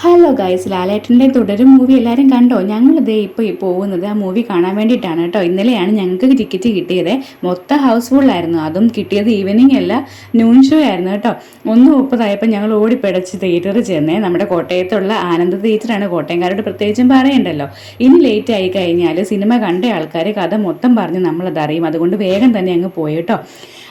Hello guys ലാലേട്ടന്റെ തുടരും movie എല്ലാവരും കണ്ടോ? ഞങ്ങളിത് ഇപ്പോൾ പോകുന്നത് ആ മൂവി കാണാൻ വേണ്ടിയിട്ടാണ് കേട്ടോ. ഇന്നലെയാണ് ഞങ്ങൾക്ക് ടിക്കറ്റ് കിട്ടിയത്. മൊത്തം ഹൗസ്ഫുള്ളായിരുന്നു അതും കിട്ടിയത് ഈവനിങ് അല്ല നൂൺ ഷോ ആയിരുന്നു കേട്ടോ. ഒന്ന് മുപ്പതായപ്പോൾ ഞങ്ങൾ ഓടിപ്പിടച്ച് തിയേറ്ററിൽ ചെന്നേ. നമ്മുടെ കോട്ടയത്തുള്ള ആനന്ദ തിയേറ്ററാണ് കോട്ടയംകാരോട് പ്രത്യേകിച്ചും പറയണ്ടല്ലോ. ഇനി ലേറ്റ് ആയി കഴിഞ്ഞാൽ സിനിമ കണ്ട ആൾക്കാർ കഥ മൊത്തം പറഞ്ഞ് നമ്മളത് അറിയും അതുകൊണ്ട് വേഗം തന്നെ അങ്ങ് പോയി കേട്ടോ.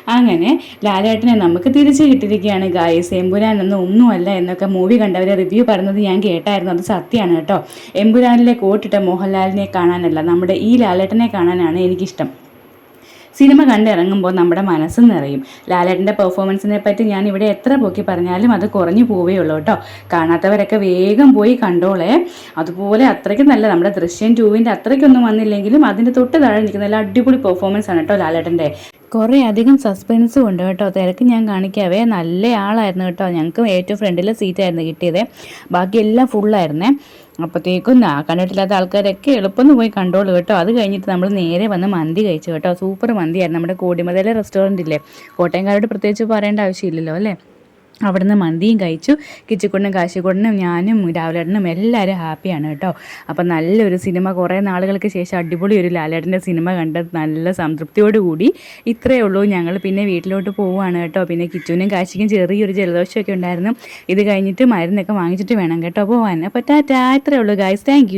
അങ്ങനെ ലാലേട്ടനെ നമുക്ക് തിരിച്ചു കിട്ടിയിരിക്കുകയാണ്. ഗായസ് എമ്പുരാൻ എന്ന ഒന്നുമല്ല എന്നൊക്കെ മൂവി കണ്ടവരെ റിവ്യൂ പറഞ്ഞത് ഞാൻ കേട്ടായിരുന്നു. അത് സത്യമാണ് കേട്ടോ. എമ്പുരാനിലെ കോട്ടിട്ട മോഹൻലാലിനെ കാണാനല്ല നമ്മുടെ ഈ ലാലേട്ടനെ കാണാനാണ് എനിക്കിഷ്ടം. സിനിമ കണ്ടിറങ്ങുമ്പോൾ നമ്മുടെ മനസ്സ് നിറയും. ലാലേട്ടന്റെ പെർഫോമൻസിനെ പറ്റി ഞാൻ ഇവിടെ എത്ര പൊക്കി പറഞ്ഞാലും അത് കുറഞ്ഞു പോവേ ഉള്ളൂ കേട്ടോ. കാണാത്തവരൊക്കെ വേഗം പോയി കണ്ടോളേ. അതുപോലെ അത്രയ്ക്ക് നല്ല നമ്മുടെ ദൃശ്യം ടൂവിന്റെ അത്രയ്ക്കൊന്നും വന്നില്ലെങ്കിലും അതിന്റെ തൊട്ട് താഴെ നിൽക്കുന്ന നല്ല അടിപൊളി പെർഫോമൻസ് ആണ് കേട്ടോ ലാലേട്ടന്റെ. കുറേ അധികം സസ്പെൻസും ഉണ്ട് കേട്ടോ. തിരക്ക് ഞാൻ കാണിക്കാവേ. നല്ല ആളായിരുന്നു കേട്ടോ. ഞങ്ങൾക്ക് ഏറ്റവും ഫ്രണ്ടിലെ സീറ്റായിരുന്നു കിട്ടിയത്. ബാക്കിയെല്ലാം ഫുള്ളായിരുന്നേ അപ്പോഴത്തേക്കും കണ്ടിട്ടില്ലാത്ത ആൾക്കാരൊക്കെ എളുപ്പം പോയി കണ്ടോളൂ കേട്ടോ. അത് കഴിഞ്ഞിട്ട് നമ്മൾ നേരെ വന്ന് മന്തി കഴിച്ചു കേട്ടോ. സൂപ്പർ മന്തിയായിരുന്നു. നമ്മുടെ കോടിമതയിലെ റെസ്റ്റോറന്റ് ഇല്ലേ? കോട്ടയംകാരോട് പ്രത്യേകിച്ച് പറയേണ്ട ആവശ്യമില്ലല്ലോ അല്ലേ? അവിടുന്ന് മന്തിയും കഴിച്ചു. കിച്ചിക്കുണ്ണും കാശിക്കുണ്ണും ഞാനും രാവിലേട്ടനും എല്ലാവരും ഹാപ്പിയാണ് കേട്ടോ. അപ്പം നല്ലൊരു സിനിമ കുറേ നാളുകൾക്ക് ശേഷം അടിപൊളി ഒരു ലാലേട്ടന്റെ സിനിമ കണ്ട് നല്ല സംതൃപ്തിയോട് കൂടി ഇത്രയേ ഉള്ളൂ. ഞങ്ങൾ പിന്നെ വീട്ടിലോട്ട് പോവുകയാണ് കേട്ടോ. പിന്നെ കിച്ചുവിനും കാശിക്കും ചെറിയൊരു ജലദോഷമൊക്കെ ഉണ്ടായിരുന്നു. ഇത് കഴിഞ്ഞിട്ട് മരുന്നൊക്കെ വാങ്ങിച്ചിട്ട് വേണം കേട്ടോ പോവാൻ. അപ്പോൾ ടാറ്റാ ഇത്രയേ ഉള്ളൂ ഗായ്സ് താങ്ക്